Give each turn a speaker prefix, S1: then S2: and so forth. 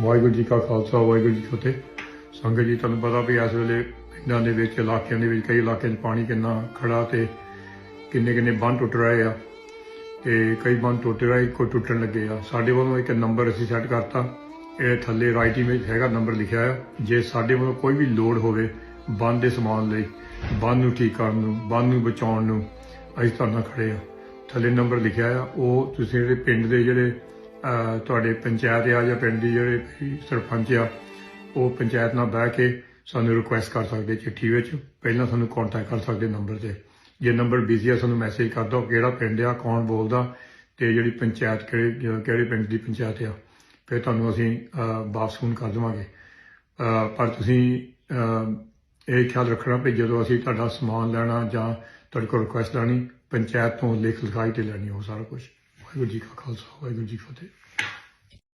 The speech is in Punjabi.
S1: ਵਾਹਿਗੁਰੂ ਜੀ ਕਾ ਖਾਲਸਾ, ਵਾਹਿਗੁਰੂ ਜੀ ਕੀ ਫਤਿਹ। ਸੰਗਤ ਜੀ, ਤੁਹਾਨੂੰ ਪਤਾ ਵੀ ਇਸ ਵੇਲੇ ਪਿੰਡਾਂ ਦੇ ਵਿੱਚ, ਇਲਾਕਿਆਂ ਦੇ ਵਿੱਚ, ਕਈ ਇਲਾਕਿਆਂ 'ਚ ਪਾਣੀ ਕਿੰਨਾ ਖੜਾ ਤੇ ਕਿੰਨੇ ਕਿੰਨੇ ਬੰਨ ਟੁੱਟ ਰਹੇ ਆ ਤੇ ਕਈ ਬੰਦ ਟੁੱਟ ਰਹੇ ਕੋਈ ਟੁੱਟਣ ਲੱਗੇ ਆ। ਸਾਡੇ ਵੱਲੋਂ ਇੱਕ ਨੰਬਰ ਅਸੀਂ ਸੈੱਟ ਕਰਤਾ। ਇਹ ਥੱਲੇ ਰਾਈਟਿੰਗ ਵਿੱਚ ਹੈਗਾ, ਨੰਬਰ ਲਿਖਿਆ ਆ। ਜੇ ਸਾਡੇ ਵੱਲੋਂ ਕੋਈ ਵੀ ਲੋੜ ਹੋਵੇ ਬੰਨ ਦੇ ਸਮਾਨ ਲਈ, ਬੰਨ ਨੂੰ ਠੀਕ ਕਰਨ ਨੂੰ, ਬੰਨ ਨੂੰ ਬਚਾਉਣ ਨੂੰ, ਅਸੀਂ ਤੁਹਾਡੇ ਨਾਲ ਖੜੇ ਆ। ਥੱਲੇ ਨੰਬਰ ਲਿਖਿਆ ਆ। ਉਹ ਤੁਸੀਂ ਜਿਹੜੇ ਪਿੰਡ ਦੇ ਜਿਹੜੇ ਤੁਹਾਡੇ ਪੰਚਾਇਤ ਆ ਜਾਂ ਪਿੰਡ ਦੀ ਜਿਹੜੇ ਸਰਪੰਚ ਆ, ਉਹ ਪੰਚਾਇਤ ਨਾਲ ਬਹਿ ਕੇ ਸਾਨੂੰ ਰਿਕੁਐਸਟ ਕਰ ਸਕਦੇ ਚਿੱਠੀ ਵਿੱਚ। ਪਹਿਲਾਂ ਸਾਨੂੰ ਕੰਟੈਕਟ ਕਰ ਸਕਦੇ ਨੰਬਰ ਤੇ। ਜੇ ਨੰਬਰ ਬਿਜ਼ੀ ਆ, ਸਾਨੂੰ ਮੈਸੇਜ ਕਰ ਦਿਓ ਕਿਹੜਾ ਪਿੰਡ ਆ, ਕੌਣ ਬੋਲਦਾ ਤੇ ਜਿਹੜੀ ਪੰਚਾਇਤ ਕਿਹੜੇ ਕਿਹੜੇ ਪਿੰਡ ਦੀ ਪੰਚਾਇਤ ਆ। ਫਿਰ ਤੁਹਾਨੂੰ ਅਸੀਂ ਵਾਪਸ ਫੋਨ ਕਰ ਦੇਵਾਂਗੇ। ਪਰ ਤੁਸੀਂ ਇਹ ਖਿਆਲ ਰੱਖਣਾ ਵੀ ਜਦੋਂ ਅਸੀਂ ਤੁਹਾਡਾ ਸਮਾਨ ਲੈਣਾ ਜਾਂ ਤੁਹਾਡੇ ਕੋਲ ਰਿਕੁਐਸਟ ਲੈਣੀ, ਪੰਚਾਇਤ ਤੋਂ ਲਿਖ ਲਿਖਾਈ ਤੇ ਲੈਣੀ, ਉਹ ਸਾਰਾ ਕੁਝ ਵਾਹਿਗੁਰੂ ਜੀ ਕਾ ਖਾਲਸਾ ਵਾਹਿਗੁਰੂ ਜੀ ਕੀ ਫਤਿਹ